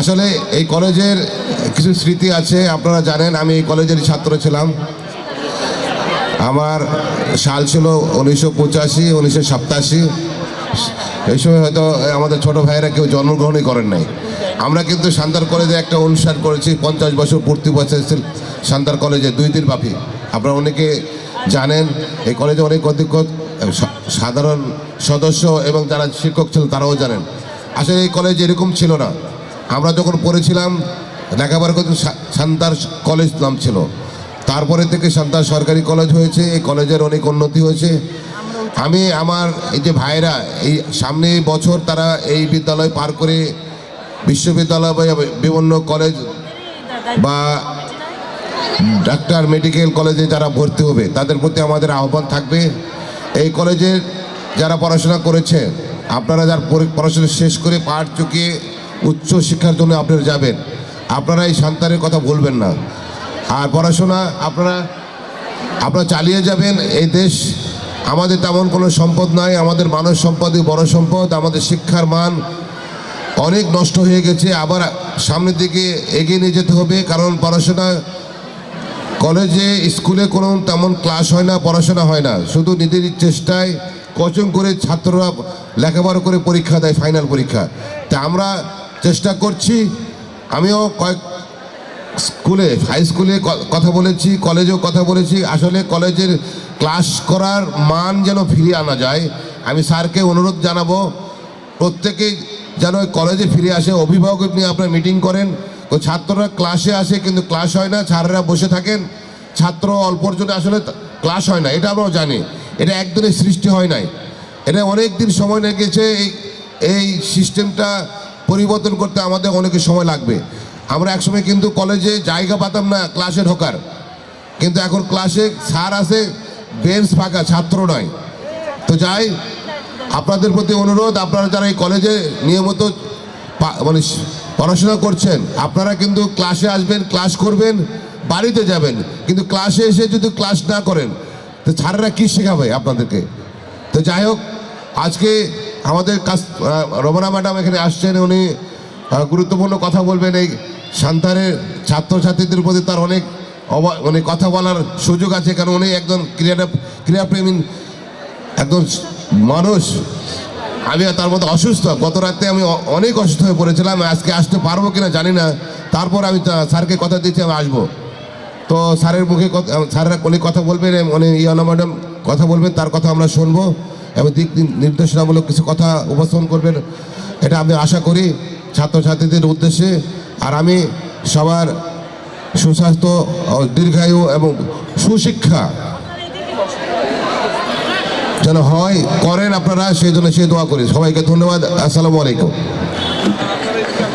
আসলে এই কলেজের কিছু স্মৃতি আছে, আপনারা জানেন, আমি এই কলেজের ছাত্র ছিলাম। আমার সাল ছিল উনিশশো পঁচাশি, উনিশশো সাতাশি। এই সময় হয়তো আমাদের ছোট ভাইয়েরা কেউ জন্মগ্রহণই করেন নাই। আমরা কিন্তু সান্তার কলেজে একটা অনুষ্ঠান করেছি, পঞ্চাশ বছর পূর্তি বছর সান্তার কলেজে, দুই দিন ব্যাপী আপনারা অনেকে জানেন, এই কলেজে অনেক অধিক সাধারণ সদস্য এবং যারা শিক্ষক ছিল তারাও জানেন। আসলে এই কলেজ এরকম ছিল না। আমরা যখন পড়েছিলাম লেখাপড়া করতে সান্তার কলেজ নাম ছিল। তারপরে থেকে সান্তার সরকারি কলেজ হয়েছে, এই কলেজের অনেক উন্নতি হয়েছে। আমি আমার এই যে ভাইরা এই সামনে বছর তারা এই বিদ্যালয় পার করে বিশ্ববিদ্যালয় বা বিভিন্ন কলেজ বা ডাক্তার মেডিকেল কলেজে যারা ভর্তি হবে, তাদের প্রতি আমাদের আহ্বান থাকবে। এই কলেজের যারা পড়াশোনা করেছে, আপনারা যার পড়াশোনা শেষ করে পাঠ চুকিয়ে উচ্চ শিক্ষার জন্য আপনারা যাবেন। আপনারা এই সন্তানের কথা বলবেন না। আর পড়াশোনা আপনারা আপনারা চালিয়ে যাবেন। এই দেশ আমাদের তেমন কোনো সম্পদ নয় আমাদের মানব সম্পদই বড় সম্পদ। আমাদের শিক্ষার মান অনেক নষ্ট হয়ে গেছে। আবার সামনের দিকে এগিয়ে নিয়ে যেতে হবে। কারণ পড়াশোনা, কলেজে, স্কুলে কোনো তেমন ক্লাস হয় না, পড়াশোনা হয় না। শুধু নিজের চেষ্টায় কোচিং করে ছাত্ররা লেখাপড়া করে পরীক্ষা দেয়, ফাইনাল পরীক্ষা। তা আমরা চেষ্টা করছি। আমিও কয়েক স্কুলে হাই স্কুলে কথা বলেছি কলেজেও কথা বলেছি। আসলে কলেজের ক্লাস করার মান যেন ফিরিয়ে আনা যায়, আমি স্যারকে অনুরোধ জানাব, প্রত্যেকেই যেন কলেজে ফিরে আসে। অভিভাবক নিয়ে আপনারা মিটিং করেন। তো ছাত্ররা ক্লাসে আসে, কিন্তু ক্লাস হয় না স্যাররা বসে থাকেন। ছাত্র অল্পর জন্য আসলে ক্লাস হয় না, এটা আমরাও জানি। এটা একদিনের সৃষ্টি হয় নাই। এটা অনেক দিন সময় লেগেছে, এই এই সিস্টেমটা পরিবর্তন করতে আমাদের অনেক সময় লাগবে। আমরা একসময় কিন্তু কলেজে জায়গা পাতাম না ক্লাসে ঢোকার। কিন্তু এখন ক্লাসে স্যার আছে বেঞ্চ ফাঁকা, ছাত্র নয়। তো যাই, আপনাদের প্রতি অনুরোধ, আপনারা যারা এই কলেজে নিয়মিত মানে পড়াশোনা করছেন, আপনারা কিন্তু ক্লাসে আসবেন ক্লাস করবেন, বাড়িতে যাবেন। কিন্তু ক্লাসে এসে যদি ক্লাস না করেন, তো স্যারেরা কী শেখাবে আপনাদেরকে? তো যাই হোক, আজকে আমাদের কাছ রমনা ম্যাডাম এখানে আসছেন, উনি গুরুত্বপূর্ণ কথা বলবেন। এই সান্তারের ছাত্রছাত্রীদের প্রতি তার অনেক মানে কথা বলার সুযোগ আছে, কারণ উনি একজন ক্রীড়া, ক্রীড়াপ্রেমী, একজন মানুষ। আমি তার মধ্যে অসুস্থ। গত রাতে আমি অনেক অসুস্থ হয়ে পড়েছিলাম, আজকে আসতে পারব কিনা জানি না। তারপর আমি স্যারকে কথা দিচ্ছি আমি আসব। তো স্যারের মুখে স্যাররা উনি কথা বলবেন, উনি ইয়ানা ম্যাডাম কথা বলবেন, তার কথা আমরা শুনব। এবং দিক নির- নির্দেশনামূলক কিছু কথা উপস্থাপন করবেন, এটা আমি আশা করি ছাত্রছাত্রীদের উদ্দেশ্যে। আর আমি সবার সুস্বাস্থ্য দীর্ঘায়ু এবং সুশিক্ষা যেন হয়, করেন আপনারা, সেই জন্য সে দোয়া করি। সবাইকে ধন্যবাদ, আসসালামু আলাইকুম।